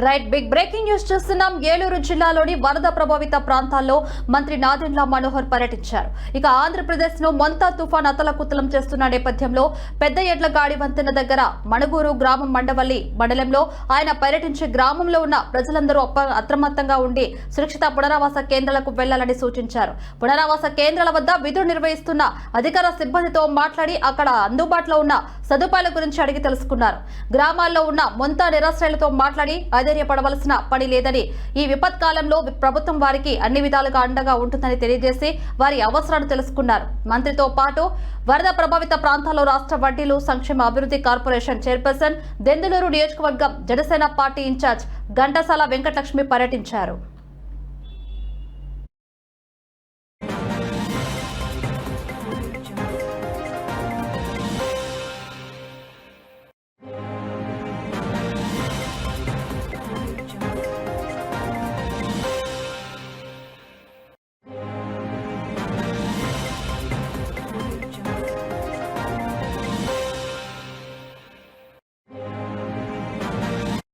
Right big breaking news చూస్తున్నాం. ఏలూరు జిల్లాలోని వరద ప్రభావిత ప్రాంతాల్లో మంత్రి నాదెండ్ల మనోహర్ పర్యటించారు. ఇక ఆంధ్రప్రదేశ్ను మొంతా తుఫాన్ అతలకుతలం చేస్తున్న నేపథ్యంలో పెద్ద ఎడ్ల గాడి వంతెన దగ్గర మణుగూరు గ్రామం మండవల్లి మండలంలో ఆయన పర్యటించి గ్రామంలో ఉన్న ప్రజలందరూ అప్రమత్తంగా ఉండి సురక్షిత పునరావాస కేంద్రాలకు వెళ్ళాలని సూచించారు. పునరావాస కేంద్రాల వద్ద విధులు నిర్వహిస్తున్న అధికార సిబ్బందితో మాట్లాడి అక్కడ అందుబాటులో ఉన్న సదుపాయాల గురించి అడిగి తెలుసుకున్నారు. గ్రామాల్లో ఉన్న మొంతా నిరాశ్రయాలతో మాట్లాడి అధైర్యపడవలసిన పని లేదని ఈ విపత్కాలంలో ప్రభుత్వం వారికి అన్ని విధాలుగా అండగా ఉంటుందని తెలియజేసి వారి అవసరాలు తెలుసుకున్నారు. మంత్రితో పాటు వరద ప్రభావిత ప్రాంతాల్లో రాష్ట్ర వడ్డీలు సంక్షేమ అభివృద్ధి కార్పొరేషన్ చైర్పర్సన్ దెందులూరు నియోజకవర్గం జనసేన పార్టీ ఇన్ఛార్జ్ ఘంటసాల వెంకటలక్ష్మి పర్యటించారు.